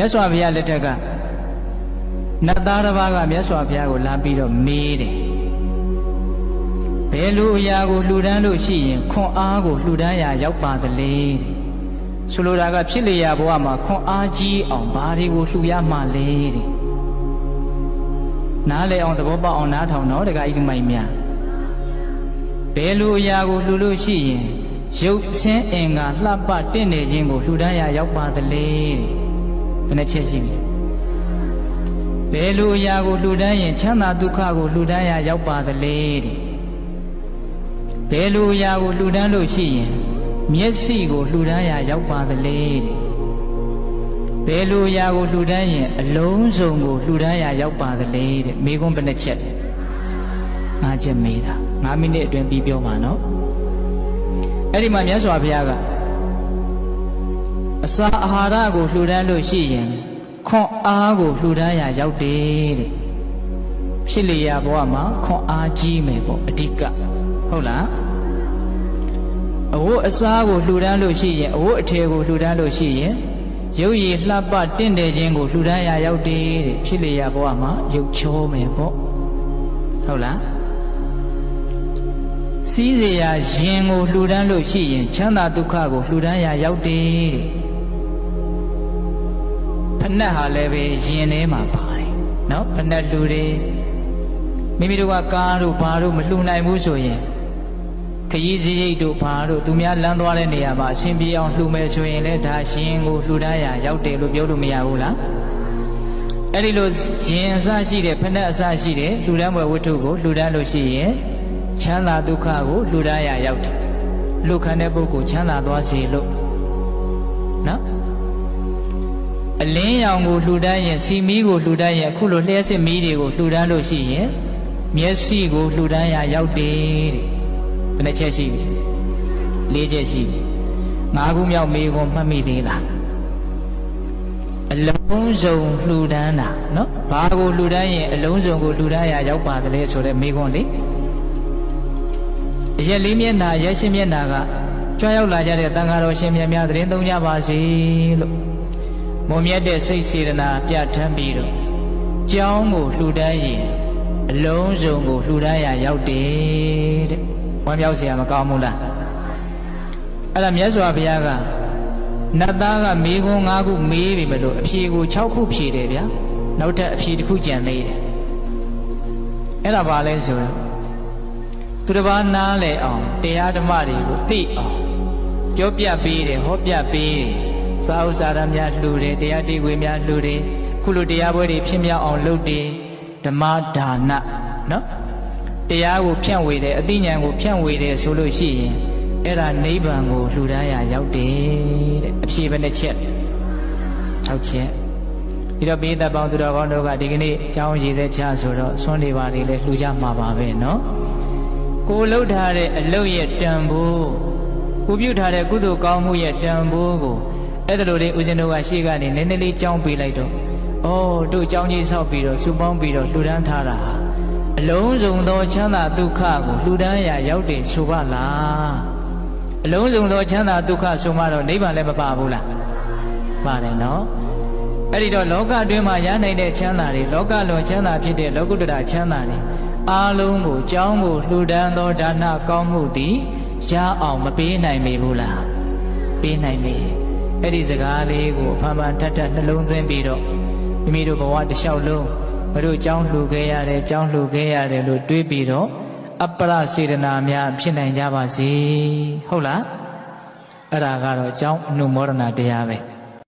မြတ်စွာဘုရားလက်ထက်ကနတ်သားတစ်ပါးကမြတ်စွာဘုရားကိုလာပြီးတော့မေးတယ်ဘယ်လိုအရာကိုလှူဒန်းလို့ရှိရင်ခွန်အားကိုလှူဒန်းရာရောက်ပါသလဲတဲ့ဆိုလိုတာကဖြစ်လျာဘဝမှာခွန်အားကြီးအောင်ဘာတွေကိုလှူရမှလဲတဲ့နားလေအောင်သဘောပေါက်အောင်နားထောင်တော့တခါဤမိုင်များဘယ်လိုအရာကိုလှူလို့ရှိရင်ရုပ်ချင်းအင်္ဂါလှပတင့်နေခြင်းကိုလှူဒန်းရာရောက်ပါသလဲတဲ့ ဘယ်နှချက်ရှိပြီဘယ်လိုအရာကိုလှူဒန်းရင်ချမ်းသာဒုက္ခကိုလှူဒန်းရာရောက်ပါသလဲတဲ့ဘယ်လိုအရာကိုလှူဒန်းလို့ရှိရင်မျက်စိကိုလှူဒန်းရာရောက်ပါသလဲတဲ့ဘယ်လိုအရာကိုလှူဒန်းရင်အလုံးစုံကိုလှူဒန်းရာရောက်ပါသလဲတဲ့မိကွန်းဘယ်နှချက်ငါချက်မေးတာ9မိနစ်အတွင်းပြီးပြောမှာနော်အဲ့ဒီမှာမြတ်စွာဘုရားက အစာအာဟာရကိုလှူဒန်းလို့ရှိရင်ခွန်အားကိုလှူဒန်းရာရောက်တယ်တဲ့ဖြစ်လျာဘဝမှာခွန်အားကြီးမယ်ပေါ့အဓိကဟုတ်လားအဝတ်အစားကိုလှူဒန်းလို့ရှိရင်အဝတ်အထည်ကိုလှူဒန်းလို့ရှိရင်ရုပ်ရည်လှပတင့်တယ်ခြင်းကိုလှူဒန်းရာရောက်တယ်တဲ့ဖြစ်လျာဘဝမှာရုပ်ချောမယ်ပေါ့ဟုတ်လားစီးစရာရင်ကိုလှူဒန်းလို့ရှိရင်ချမ်းသာဒုက္ခကိုလှူဒန်းရာရောက်တယ်တဲ့ ဖဏတ်ဟာလည်းပဲရင်ထဲမှာပါတယ်နော်ဖဏတ်လှူတယ်မိမိတို့ကကားတို့ဘာတို့မလှူနိုင်ဘူးဆိုရင်ခရီးစရိတ်တို့ဘာတို့သူများလမ်းသွားတဲ့နေရာမှာအဆင်ပြေအောင်လှူမယ်ဆိုရင်လည်းဒါရှင်ကိုလှူဒန်းရာရောက်တယ်လို့ပြောလို့မရဘူးလားအဲ့ဒီလိုရင်အစရှိတဲ့ဖဏတ်အစရှိတဲ့လှူဒန်းပွဲဝတ္ထုကိုလှူဒန်းလို့ရှိရင်ချမ်းသာဒုက္ခကိုလှူဒန်းရာရောက်တယ်လူခံတဲ့ပုဂ္ဂိုလ်ချမ်းသာသွားစေလို့နော် အလင်းရောင်ကိုလှူဒန်းရင်စီမီးကိုလှူဒန်းရင်အခုလိုလျှက်စစ်မီးတွေကိုလှူဒန်းလို့ရှိရင်မျက်စိကိုလှူဒန်းရာရောက်တယ်တဲ့ဘယ်နှချက်ရှိပြီ၄ချက်ရှိပြီ၅ခုမြောက်မေးခွန်းမှတ်မိသေးလားအလုံးစုံလှူဒန်းတာနော်ဘာကိုလှူဒန်းရင်အလုံးစုံကိုလှူဒန်းရာရောက်ပါသလဲဆိုတဲ့မေးခွန်းလေအရက်လေးမျက်နာရက်ရှင်မျက်နာကကြွားရောက်လာကြတဲ့တန်ဃာတော်ရှင်မြတ်များသတင်းသုံးကြပါစေလို့ မွန်မြတ်တဲ့စိတ်စေတနာပြဋ္ဌာန်းပြီးတော့ကြောင်းကိုလှူဒန်းရင်အလုံးစုံကိုလှူဒန်းရာရောက်တယ်တဲ့ဝမ်းမြောက်စရာမကောင်းဘူးလားအဲ့ဒါမြတ်စွာဘုရားကနတ်သားကမေခွန်း၅ခုမေးပြီမလို့အဖြေကို6ခုဖြေတယ်ဗျာနောက်ထပ်အဖြေတစ်ခုကြံသေးတယ်အဲ့ဒါဘာလဲဆိုတော့သူတစ်ပါးနားလည်အောင်တရားဓမ္မတွေကိုသိအောင်ပြောပြပေးတယ်ဟောပြပေးတယ် စာဥစာရများလှူတယ်တရားတိခွေများလှူတယ်ခုလိုတရားပွဲတွေဖြစ်မြောက်အောင်လုပ်တယ်ဓမ္မဒါနနော်တရားကိုဖြန့်ဝေတယ်အသိဉာဏ်ကိုဖြန့်ဝေတယ်ဆိုလို့ရှိရင်အဲ့ဒါနိဗ္ဗာန်ကိုလှူဒါန်းရရောက်တယ်တဲ့အဖြေပဲတစ်ချက်၆ချက်ပြီးတော့ပိဿပေါင်းသူတော်ကောင်းတို့ကဒီကနေ့အကြောင်းရည်သက်ချဆိုတော့ဆွမ်းနေပါလေလေလှူကြမှာပါပဲเนาะကိုလှုပ်ထားတဲ့အလုတ်ရဲ့တန်ဖိုးကိုပြုတ်ထားတဲ့ကုသိုလ်ကောင်းမှုရဲ့တန်ဖိုးကို အဲ့ဒါလိုလေးဦးဇင်းတို့ကရှေ့ကနေနည်းနည်းလေးကြောင်းပေးလိုက်တော့ဩတို့ကြောင်းကြီးဆောက်ပြီးတော့စုပေါင်းပြီးတော့လှူဒန်းထားတာအလုံးစုံသောချမ်းသာဒုက္ခကိုလှူဒန်းရာရောက်တယ်ဆိုပါလားအလုံးစုံသောချမ်းသာဒုက္ခဆိုမှတော့နိဗ္ဗာန်လည်းမပါဘူးလားပါတယ်နော်အဲ့ဒီတော့လောကအတွင်းမှာရနိုင်တဲ့ချမ်းသာတွေလောကလွန်ချမ်းသာဖြစ်တဲ့လောကုတ္တရာချမ်းသာတွေအားလုံးကိုကြောင်းကိုလှူဒန်းသောဒါနကောင်းမှုသည်ရအောင်မပေးနိုင်ပေဘူးလားပေးနိုင်ပေ အဲ့ဒီစကားလေးကိုအဖန်ဖန်ထပ်ထပ်နှလုံးသွင်းပြီးတော့မိမိတို့ဘဝတစ်လျှောက်လုံးဘတို့ကြောင်းလှူခဲ့ရတယ်ကြောင်းလှူခဲ့ရတယ်လို့တွေးပြီးတော့အပ္ပရစေတနာများဖြစ်နိုင်ကြပါစေဟုတ်လားအဲ့ဒါကတော့ကြောင်းအနုမောဒနာတရားပဲ